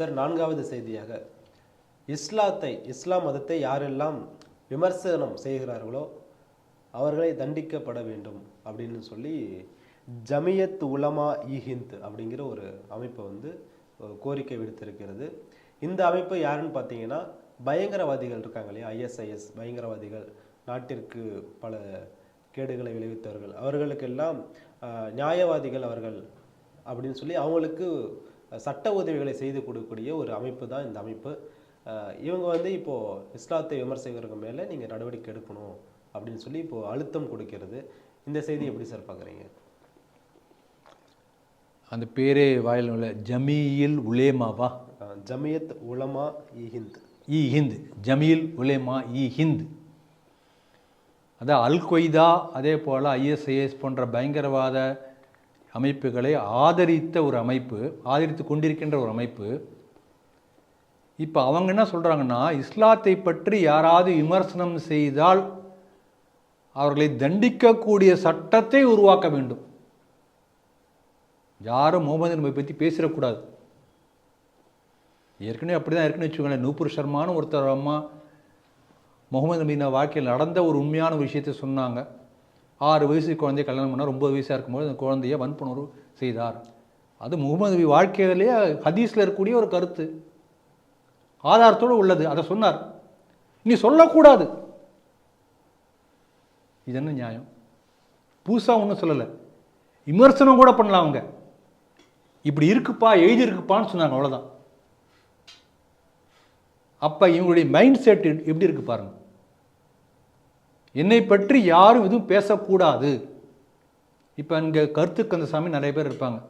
Sir நான்காவது செய்தியாக. இஸ்லாத்தை இஸ்லாம் மதத்தை யாரெல்லாம் விமர்சனம் செய்கிறார்களோ அவர்களை தண்டிக்கப்பட வேண்டும் அப்படின்னு சொல்லி ஜமியத் உலமா இ ஹிந்த் அப்படிங்கிற ஒரு அமைப்பை வந்து கோரிக்கை விடுத்திருக்கிறது. இந்த அமைப்பு யாருன்னு பார்த்தீங்கன்னா பயங்கரவாதிகள் இருக்காங்க இல்லையா? ஐஎஸ்ஐஎஸ் பயங்கரவாதிகள் நாட்டிற்கு பல கேடுகளை விளைவித்தவர்கள். அவர்களுக்கெல்லாம் நியாயவாதிகள் அவர்கள் அப்படின்னு சொல்லி அவங்களுக்கு சட்ட உதவிகளை செய்து கொடுக்கக்கூடிய ஒரு அமைப்பு தான் இந்த அமைப்பு. இவங்க வந்து இப்போ இஸ்லாத்தை விமர்சிக்கிறவங்க மேலே நீங்கள் நடவடிக்கை எடுக்கணும் அப்படின்னு சொல்லி இப்போ அழுத்தம் கொடுக்கிறது. இந்த செய்தி எப்படி சார் பார்க்குறீங்க அந்த பேரே வாயில் உள்ள ஜமீல் உலேமாவா ஜமியத் உலமா இ ஹிந்த். இ ஹிந்த் ஜமீல் உலேமா இ ஹிந்த். அதான் அல் கொய்தா அதே போல் ஐஎஸ்ஐஎஸ் போன்ற பயங்கரவாத அமைப்புகளை ஆதரித்த ஒரு அமைப்பு ஆதரித்து கொண்டிருக்கின்ற ஒரு அமைப்பு. இப்போ அவங்க என்ன சொல்கிறாங்கன்னா இஸ்லாத்தை பற்றி யாராவது விமர்சனம் செய்தால் அவர்களை தண்டிக்கக்கூடிய சட்டத்தை உருவாக்க வேண்டும். யாரும் முகமது நபி பற்றி பேசிடக்கூடாது. ஏற்கனவே அப்படி தான் இருக்குன்னு வச்சுக்கோங்களேன். நூப்புர் ஷர்மான்னு ஒருத்தர் அம்மா முகமது நபின வாழ்க்கையில் நடந்த ஒரு உண்மையான விஷயத்தை சொன்னாங்க. ஆறு வயசு குழந்தைய கல்யாணம் பண்ணார் ரொம்ப வயசாக இருக்கும்போது அந்த குழந்தைய வன்புணர்வு செய்தார். அது முகமது நபி வாழ்க்கையிலேயே ஹதீஸில் இருக்கக்கூடிய ஒரு கருத்து. ஆதாரத்தோடு உள்ளது அதை சொன்னார். நீ சொல்லக்கூடாது. இது என்ன நியாயம்? புதுசாக ஒன்றும் சொல்லலை. விமர்சனம் கூட பண்ணலாம் அவங்க. இப்படி இருக்குப்பா எழுதியிருக்குப்பான்னு சொன்னாங்க அவ்வளோதான் அப்போ இவங்களுடைய மைண்ட் செட் எப்படி இருக்கு பாருங்கள் என்னை பற்றி யாரும் எதுவும் பேசக்கூடாது. இப்போ இங்கே கருத்து கந்தசாமி நிறைய பேர் இருப்பாங்க.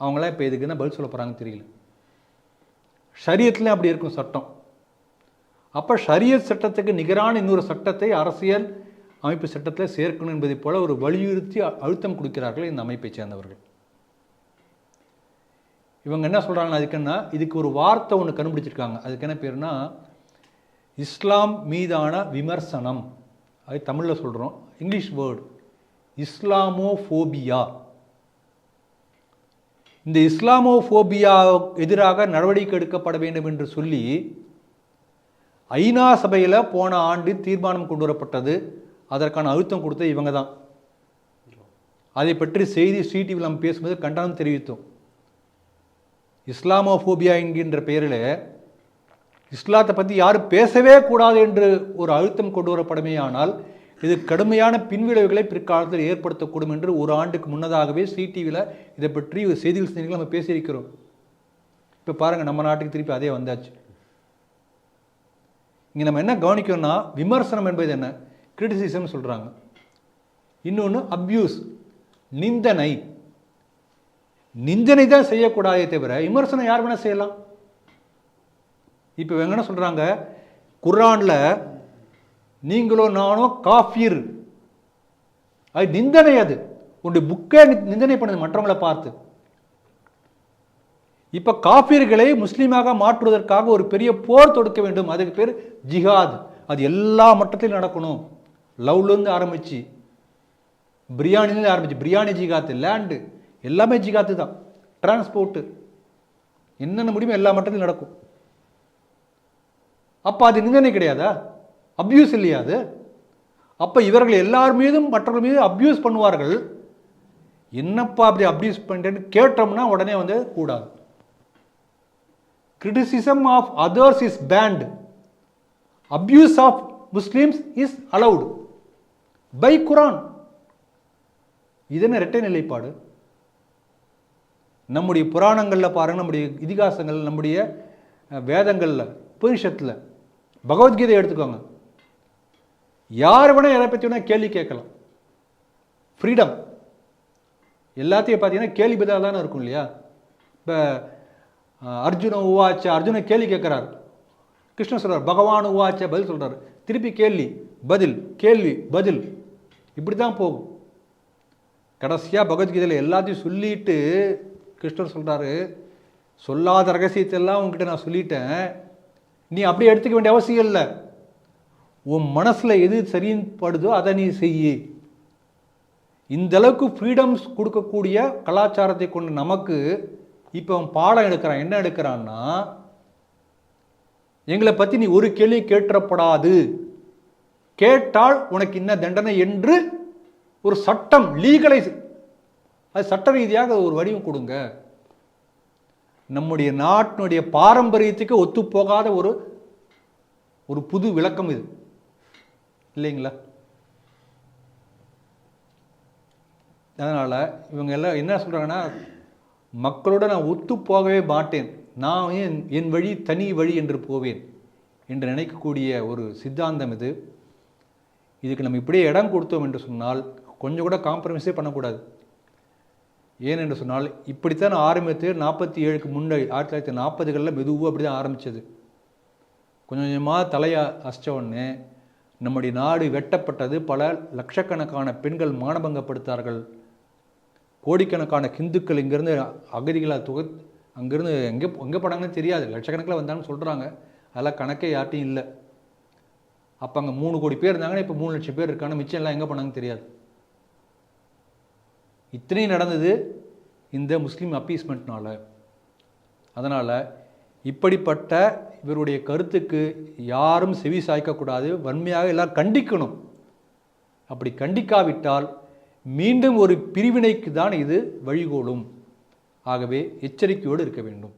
அவங்களாம் இப்போ இதுக்கு என்ன பதில் சொல்ல போகிறாங்கன்னு தெரியல. ஷரியத்துலேயும் அப்படி இருக்கும் சட்டம். அப்போ ஷரியத் சட்டத்துக்கு நிகரான இன்னொரு சட்டத்தை அரசியல் அமைப்பு சட்டத்தில் சேர்க்கணும் என்பதைப் போல ஒரு வலியுறுத்தி அழுத்தம் கொடுக்கிறார்கள் இந்த அமைப்பை சேர்ந்தவர்கள். இவங்க என்ன சொல்கிறாங்க அதுக்குன்னா இதுக்கு ஒரு வார்த்தை ஒன்று கண்டுபிடிச்சிருக்காங்க. அதுக்கு என்ன பேருனா இஸ்லாம் மீதான விமர்சனம். அது தமிழில் சொல்கிறோம் இங்கிலீஷ் வேர்டு இஸ்லாமோஃபோபியா. இந்த இஸ்லாமோஃபோபியா எதிராக நடவடிக்கை எடுக்கப்பட வேண்டும் என்று சொல்லி ஐநா சபையில் போன ஆண்டு தீர்மானம் கொண்டு வரப்பட்டது. அதற்கான அழுத்தம் கொடுத்தது இவங்க தான். அதை பற்றி செய்தி சிடிவியில் நம்ம பேசும்போது கண்டனம் தெரிவித்தோம். இஸ்லாமோஃபோபியா என்கின்ற பெயரில் இஸ்லாத்தை பற்றி யாரும் பேசவே கூடாது என்று ஒரு அழுத்தம் கொண்டு வரப்படுமே ஆனால் இது கடுமையான பின்விளைவுகளை பிற்காலத்தில் ஏற்படுத்தக்கூடும் என்று ஒரு ஆண்டுக்கு முன்னதாகவே சிடிவியில் இதை பற்றி ஒரு செய்திகள் செய்திகள் நம்ம பேசியிருக்கிறோம். இப்போ பாருங்கள் நம்ம நாட்டுக்கு திருப்பி அதே வந்தாச்சு. இங்கே நம்ம என்ன கவனிக்கணும்னா விமர்சனம் என்பது என்ன? கிரிட்டிசிசம் சொல்கிறாங்க இன்னொன்று அப்யூஸ் நிந்தனை. நிந்தனை தான் செய்யக்கூடாதே தவிர விமர்சனம் யார் வேணால் செய்யலாம். இப்போ இவங்க என்ன சொல்கிறாங்க குர்ஆனில் நீங்களோ நானோ காஃபீர். அது நிந்தனை அது. உன்னுடைய புக்கே நிந்தனை பண்ணுது மற்றவங்களை பார்த்து. இப்போ காஃபீர்களை முஸ்லீமாக மாற்றுவதற்காக ஒரு பெரிய போர் தொடுக்க வேண்டும். அதுக்கு பேர் ஜிஹாத். அது எல்லா மட்டத்திலும் நடக்கணும். லவ்லேருந்து ஆரம்பிச்சு பிரியாணிலேருந்து ஆரம்பிச்சு பிரியாணி ஜிகாத்து லேண்டு எல்லாமே ஜிகாத்து தான். டிரான்ஸ்போர்ட்டு. என்னென்ன முடியுமோ எல்லா மட்டத்திலும் நடக்கும். அப்போ அது நிந்தனை கிடையாதா? அப்யூஸ் இல்லையா அது? அப்போ இவர்கள் எல்லார் மீதும் மற்றவர்கள் மீது அப்யூஸ் பண்ணுவார்கள். என்னப்பா அப்படி அப்யூஸ் பண்ணிட்டேன்னு கேட்டோம்னா உடனே வந்து கூடாது. Criticism of others is banned abuse of Muslims is allowed by Quran இது என்ன இரட்டை நிலைப்பாடு? நம்முடைய புராணங்களில் பாருங்க நம்முடைய இதிகாசங்கள் நம்முடைய வேதங்களில் வேதங்கள்ல உபனிஷத்தில் பகவத்கீதை எடுத்துக்கோங்க. யார் வேணால் எதை பற்றி வேணால் கேள்வி கேட்கலாம். ஃப்ரீடம் எல்லாத்தையும் பார்த்தீங்கன்னா கேள்வி பதிலாக தானே இருக்கும் இல்லையா? இப்போ அர்ஜுன உவாச்ச அர்ஜுன கேள்வி கேட்குறார். கிருஷ்ணன் சொல்கிறார் பகவான் உவாச்ச பதில் சொல்கிறார் திருப்பி கேள்வி பதில் கேள்வி பதில். இப்படி தான் போகும். கடைசியாக பகவத்கீதையில் எல்லாத்தையும் சொல்லிட்டு கிருஷ்ணர் சொல்கிறாரு சொல்லாத ரகசியத்தெல்லாம் உங்ககிட்ட நான் சொல்லிட்டேன். நீ அப்படியே எடுத்துக்க வேண்டிய அவசியம் இல்லை. உன் மனசில் எது சரின்னு படுதோ அதை நீ செய்யி. இந்த அளவுக்கு ஃப்ரீடம்ஸ் கொடுக்கக்கூடிய கலாச்சாரத்தை கொண்டு நமக்கு இப்போ அவன் பாடம் எடுக்கிறான். என்ன எடுக்கிறான்னா எங்களை பற்றி நீ ஒரு கேள்வி கேட்டப்படாது கேட்டால் உனக்கு என்ன தண்டனை என்று ஒரு சட்டம் லீகலைஸ் அது சட்ட ரீதியாக ஒரு வடிவம் கொடுங்க. நம்முடைய நாட்டினுடைய பாரம்பரியத்துக்கு ஒத்துப்போகாத ஒரு ஒரு புது விளக்கம் இது. இல்லைங்களா? அதனால் இவங்க எல்லாம் என்ன சொல்கிறாங்கன்னா மக்களோட நான் ஒத்து போகவே மாட்டேன். நான் என் என் வழி தனி வழி என்று போவேன் என்று நினைக்கக்கூடிய ஒரு சித்தாந்தம் இது. இதுக்கு நம்ம இப்படியே இடம் கொடுத்தோம் என்று சொன்னால் கொஞ்சம் கூட காம்ப்ரமைஸே பண்ணக்கூடாது. ஏன் என்று சொன்னால் இப்படித்தான் ஆரம்பித்து நாற்பத்தி ஏழுக்கு முன்னாடி ஆயிரத்தி தொள்ளாயிரத்தி நாற்பதுகளில் மெதுவாக அப்படி தான் ஆரம்பித்தது கொஞ்சம் கொஞ்சமாக தலையை அசைச்ச நம்முடைய நாடு வெட்டப்பட்டது பல லட்சக்கணக்கான பெண்கள் மானபங்கப்படுத்தார்கள். கோடிக்கணக்கான ஹிந்துக்கள் இங்கேருந்து அகதிகளாக துக அங்கேருந்து எங்கே எங்கே போனாங்கன்னு தெரியாது. லட்சக்கணக்கில் வந்தாங்கன்னு சொல்கிறாங்க அதெல்லாம் கணக்கே யார்ட்டையும் இல்லை. அப்போ அங்கே மூணு கோடி பேர் இருந்தாங்கன்னா இப்போ மூணு லட்சம் பேர் இருக்காங்க. மிச்சம் எல்லாம் எங்கே போனாங்கன்னு தெரியாது. இத்தனையும் நடந்தது இந்த முஸ்லீம் அப்பீஸ்மெண்ட்னால். அதனால் இப்படிப்பட்ட இவருடைய கருத்துக்கு யாரும் செவி சாய்க்கக்கூடாது வன்மையாக எல்லாம் கண்டிக்கணும். அப்படி கண்டிக்காவிட்டால் மீண்டும் ஒரு பிரிவினைக்கு தான் இது வழிகோலும். ஆகவே எச்சரிக்கையோடு இருக்க வேண்டும்.